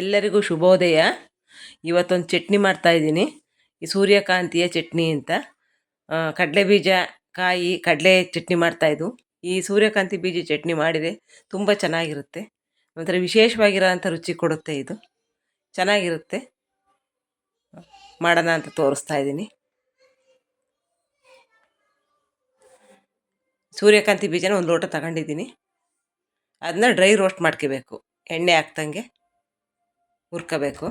ಎಲ್ಲರಿಗೂ ಶುಭೋದಯ. ಇವತ್ತೊಂದು ಚಟ್ನಿ ಮಾಡ್ತಾಯಿದ್ದೀನಿ ಈ ಸೂರ್ಯಕಾಂತಿಯ ಚಟ್ನಿ ಅಂತ. ಕಡಲೆ ಬೀಜ, ಕಾಯಿ, ಕಡಲೆ ಚಟ್ನಿ ಮಾಡ್ತಾಯಿದ್ದು ಈ ಸೂರ್ಯಕಾಂತಿ ಬೀಜ ಚಟ್ನಿ ಮಾಡಿದರೆ ತುಂಬ ಚೆನ್ನಾಗಿರುತ್ತೆ. ಒಂಥರ ವಿಶೇಷವಾಗಿರೋಂಥ ರುಚಿ ಕೊಡುತ್ತೆ ಇದು. ಚೆನ್ನಾಗಿರುತ್ತೆ. ಮಾಡೋಣ ಅಂತ ತೋರಿಸ್ತಾ ಇದ್ದೀನಿ. ಸೂರ್ಯಕಾಂತಿ ಬೀಜನ ಒಂದು ಲೋಟ ತಗೊಂಡಿದ್ದೀನಿ. ಅದನ್ನ ಡ್ರೈ ರೋಸ್ಟ್ ಮಾಡ್ಕೋಬೇಕು. ಎಣ್ಣೆ ಹಾಕ್ದಂಗೆ. ಹುರ್ಕೋಬೇಕು.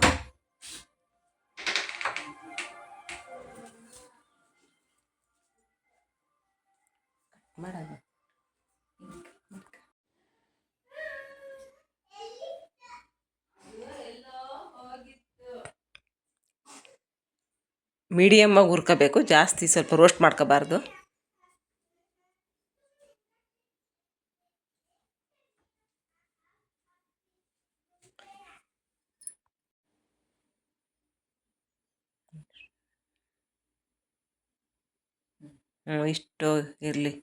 ಮೀಡಿಯಮ್ಮಾಗಿ ಹುರ್ಕೋಬೇಕು. ಜಾಸ್ತಿ ಸ್ವಲ್ಪ ರೋಸ್ಟ್ ಮಾಡ್ಕೋಬಾರ್ದು. ಇಷ್ಟು ಇರಲಿ.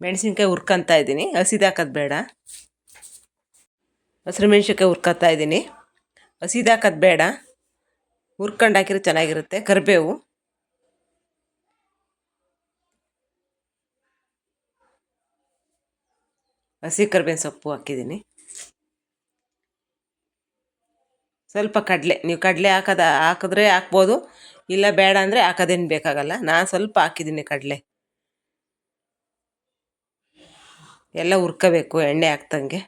ಮೆಣಸಿನ್ಕಾಯಿ ಹುರ್ಕೊಂತ ಇದ್ದೀನಿ. ಹಸಿದಾಕೋದು ಬೇಡ. ಹಸಿರು ಮೆಣಸಿನ್ಕಾಯಿ ಹುರ್ಕೊತಾ ಇದ್ದೀನಿ. ಹಸಿದಾಕೋದು ಬೇಡ. ಹುರ್ಕೊಂಡು ಹಾಕಿದ್ರೆ ಚೆನ್ನಾಗಿರುತ್ತೆ. ಕರಿಬೇವು. ಹಸಿ ಕರ್ಬೇವಿನ ಸೊಪ್ಪು ಹಾಕಿದ್ದೀನಿ. ಸ್ವಲ್ಪ ಕಡಲೆ, ನೀವು ಕಡಲೆ ಹಾಕೋದ, ಹಾಕಿದ್ರೆ ಹಾಕ್ಬೋದು. ಇಲ್ಲ ಬೇಡ ಅಂದರೆ ಹಾಕೋದೇನು ಬೇಕಾಗಲ್ಲ. ನಾನು ಸ್ವಲ್ಪ ಹಾಕಿದ್ದೀನಿ ಕಡಲೆ. ಎಲ್ಲ ಹುರ್ಕೋಬೇಕು, ಎಣ್ಣೆ ಹಾಕ್ದಂಗೆ.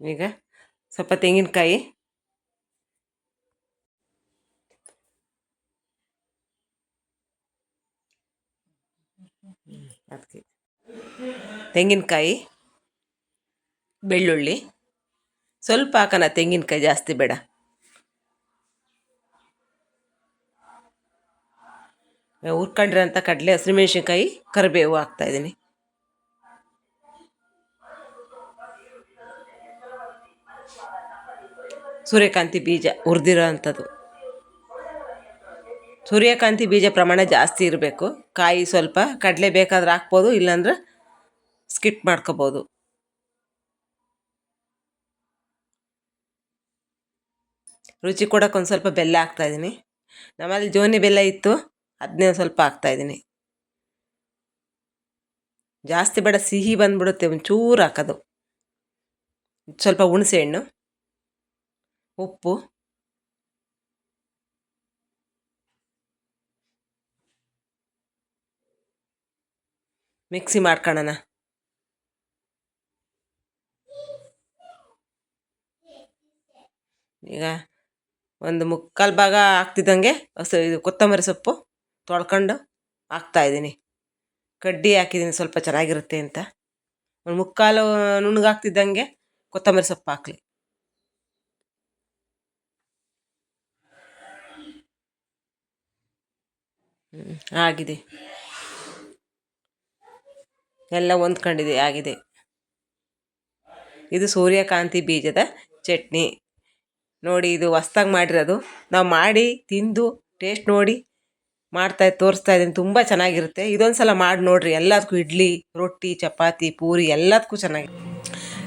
ಈಗ ಸ್ವಲ್ಪ ತೆಂಗಿನಕಾಯಿ. ಅದಕ್ಕೆ ತೆಂಗಿನಕಾಯಿ, ಬೆಳ್ಳುಳ್ಳಿ. ಸ್ವಲ್ಪ ಹಾಕೋಣ ತೆಂಗಿನಕಾಯಿ ಜಾಸ್ತಿ ಬೇಡ. ಹುರ್ಕೊಂಡಿರೋಂಥ ಕಡಲೆ ಹಸಿಮೆಣ್ಸಿನ್ಕಾಯಿ ಕರಿಬೇವು ಹಾಕ್ತಾಯಿದ್ದೀನಿ ಸೂರ್ಯಕಾಂತಿ ಬೀಜ ಹುರಿದಿರೋ ಅಂಥದ್ದು ಸೂರ್ಯಕಾಂತಿ ಬೀಜ ಪ್ರಮಾಣ ಜಾಸ್ತಿ ಇರಬೇಕು. ಕಾಯಿ ಸ್ವಲ್ಪ ಕಡಲೆ ಬೇಕಾದ್ರೆ ಹಾಕ್ಬೋದು, ಇಲ್ಲಾಂದ್ರೆ ಸ್ಕಿಟ್ ಮಾಡ್ಕೋಬೋದು. ರುಚಿ ಕೊಡೋಕೆ ಒಂದು ಸ್ವಲ್ಪ ಬೆಲ್ಲ ಹಾಕ್ತಾಯಿದ್ದೀನಿ ನಮ್ಮಲ್ಲಿ ಜೋನಿ ಬೆಲ್ಲ ಇತ್ತು ಅದನ್ನೇ ಸ್ವಲ್ಪ ಹಾಕ್ತಾಯಿದ್ದೀನಿ ಜಾಸ್ತಿ ಬೇಡ, ಸಿಹಿ ಬಂದ್ಬಿಡುತ್ತೆ, ಒಂಚೂರು ಹಾಕೋದು. ಸ್ವಲ್ಪ ಹುಣಸೆ ಹಣ್ಣು. ಉಪ್ಪು. ಮಿಕ್ಸಿ ಮಾಡ್ಕೊಳ್ಳೋಣ ಈಗ ಒಂದು ಮುಕ್ಕಾಲು ಭಾಗ ಹಾಕ್ತಿದ್ದಂಗೆ ಹಸು ಇದು ಕೊತ್ತಂಬರಿ ಸೊಪ್ಪು ತೊಳ್ಕೊಂಡು ಹಾಕ್ತಾಯಿದ್ದೀನಿ ಕಡ್ಡಿ ಹಾಕಿದ್ದೀನಿ ಸ್ವಲ್ಪ ಚೆನ್ನಾಗಿರುತ್ತೆ ಅಂತ. ಒಂದು ಮುಕ್ಕಾಲು ನುಣ್ಣಗಾಗ್ತಿದ್ದಂಗೆ ಕೊತ್ತಂಬರಿ ಸೊಪ್ಪು ಹಾಕಲಿ. ಆಗಿದೆ. ಎಲ್ಲ ಹೊಂದ್ಕೊಂಡಿದೆ, ಆಗಿದೆ. ಇದು ಸೂರ್ಯಕಾಂತಿ ಬೀಜದ ಚಟ್ನಿ. ನೋಡಿ, ಇದು ಹೊಸ್ದಾಗಿ ಮಾಡಿರೋದು. ನಾವು ಮಾಡಿ, ತಿಂದು ಟೇಸ್ಟ್ ನೋಡಿ ಮಾಡ್ತಾ ತೋರಿಸ್ತಾ ಇದ್ದೀನಿ. ತುಂಬ ಚೆನ್ನಾಗಿರುತ್ತೆ. ಇದೊಂದು ಸಲ ಮಾಡಿ ನೋಡಿರಿ. ಎಲ್ಲದಕ್ಕೂ ಇಡ್ಲಿ, ರೊಟ್ಟಿ, ಚಪಾತಿ, ಪೂರಿ ಎಲ್ಲದಕ್ಕೂ ಚೆನ್ನಾಗಿ.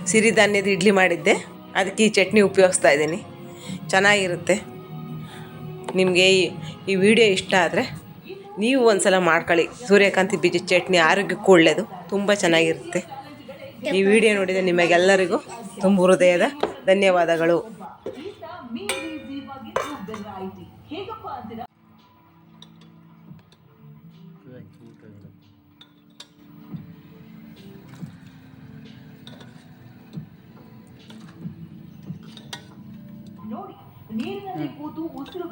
ಸಿರಿಧಾನ್ಯದ ಇಡ್ಲಿ ಮಾಡಿದ್ದೆ. ಅದಕ್ಕೆ ಈ ಚಟ್ನಿ ಉಪಯೋಗಿಸ್ತಾ ಇದ್ದೀನಿ. ಚೆನ್ನಾಗಿರುತ್ತೆ. ನಿಮಗೆ ಈ ಈ ವಿಡಿಯೋ ಇಷ್ಟ ಆದರೆ ನೀವು ಒಂದು ಸಲ ಮಾಡ್ಕೊಳ್ಳಿ. ಸೂರ್ಯಕಾಂತಿ ಬೀಜ ಚಟ್ನಿ ಆರೋಗ್ಯಕ್ಕೂ ಒಳ್ಳೆಯದು ತುಂಬ ಚೆನ್ನಾಗಿರುತ್ತೆ. ಈ ವಿಡಿಯೋ ನೋಡಿದ ನಿಮಗೆಲ್ಲರಿಗೂ ತುಂಬ ಹೃದಯದ ಧನ್ಯವಾದಗಳು. ನೀರಿನಲ್ಲಿ ಕೂತು ಉಸಿರು